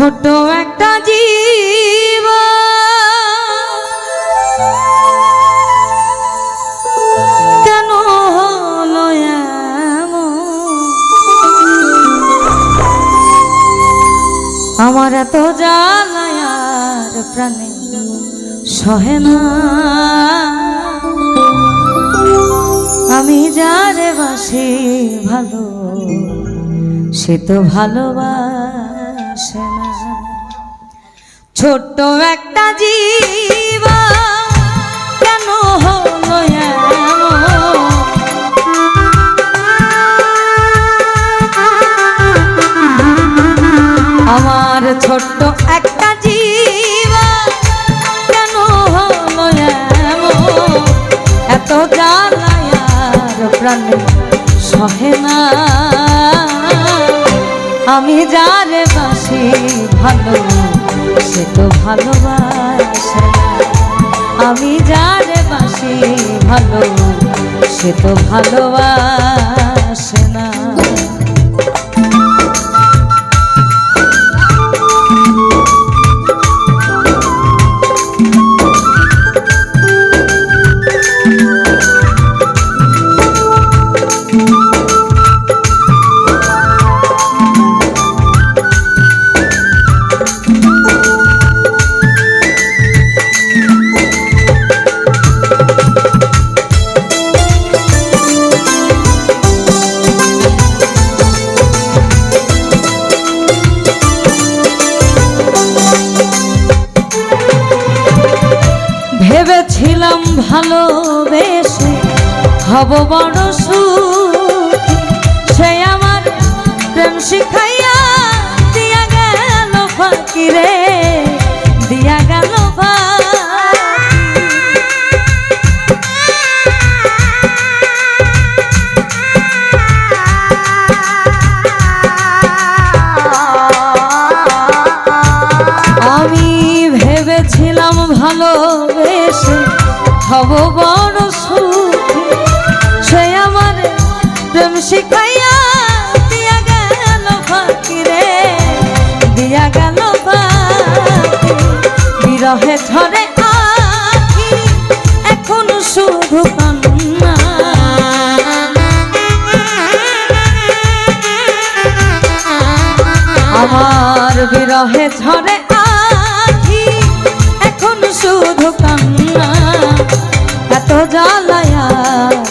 ছোট একটা জীব কেন হলো? আমার এত জ্বালায়ার প্রাণে সহে না। আমি যারে বাসি ভালো, সে তো ভালোবাসে। না ছোট্ট একটা জীব কেন হলো আমার ছোট্ট একটা জীব কেন হলো এত জ্বালায়ার প্রাণ সহে না। আমি যার বাসি ভালো, সে তো ভালোবাসে আমি যার বাসি ভালো, সে তো ভালোবাসে না। হব বড় সুখী। সে আমার প্রেম শিখাইয়া দিয়া গেল ফাঁকি রে দিয়া গেল আমি ভেবেছিলাম ভালোবেসে হব শিখাইয়া দিয়া গেল ফাঁকি রে দিয়া গেল বিরহে ঝরে আখি এখন শুধু কান্না। আমার বিরহে আখি এখন শুধু কান্না। এত জ্বালায়ার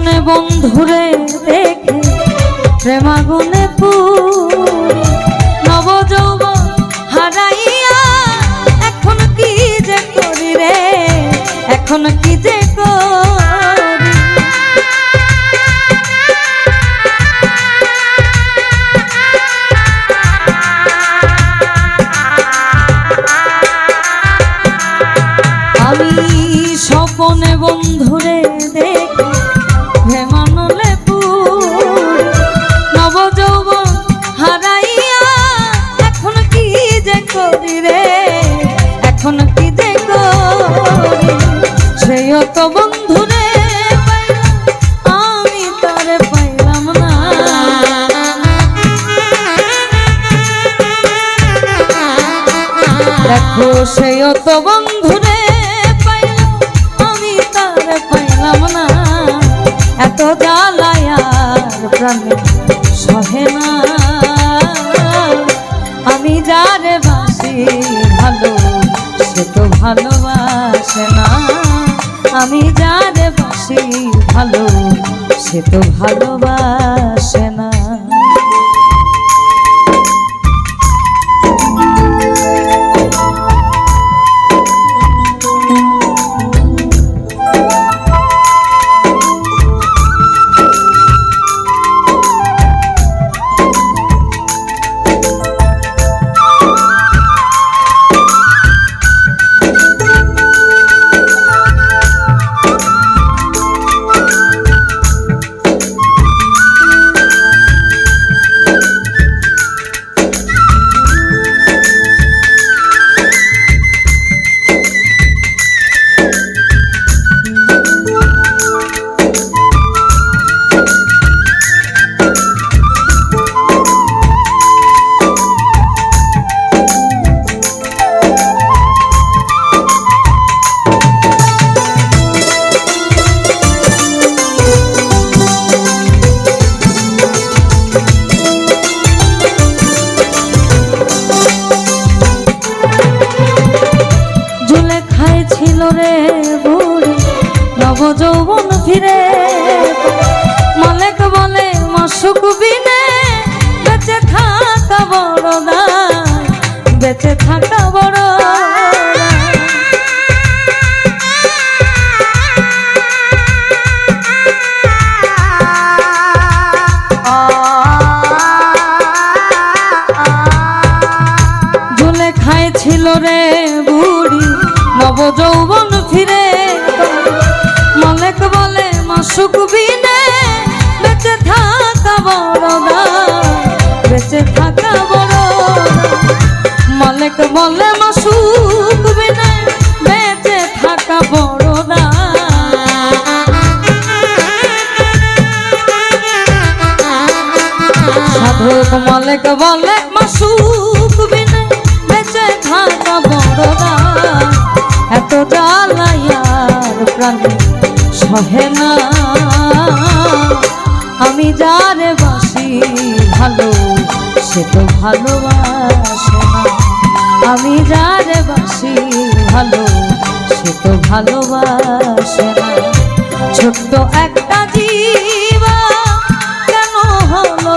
স্বপনে বন্ধুরে দেখে প্রেমাগুনে পুরি ও সেও তো বন্ধুরে পাইলাম আমি তার পাইলাম না। এত জ্বালায়ার প্রাণে সহে না। আমি যারে বাসি ভালো, সে তো ভালোবাসে না। আমি যারে বাসি ভালো, সে তো ভালোবাসে না। যৌবন ফিরে মালেক বলে মাসুক বিনে। মাসুক বিনে বেঁচে থাকা বড় দায়, বেঁচে থাকা বড়। মালেক বলে মাসুক বিনে বেঁচে থাকা বড় দায়। সাধক মালিক বলে মাসুক বিনে বেঁচে থাকা বড় দায়। এত জ্বালাইয়ার প্রাণে সহে না। আমি যারে বাসি ভালো, সে তো ভালোবাসে না। আমি যারে বাসি ভালো, সে তো ভালোবাসে না। ছোট্ট একটা জীবা কেন হলো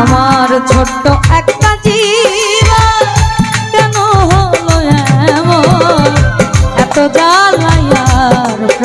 আমার ছোট্ট একটা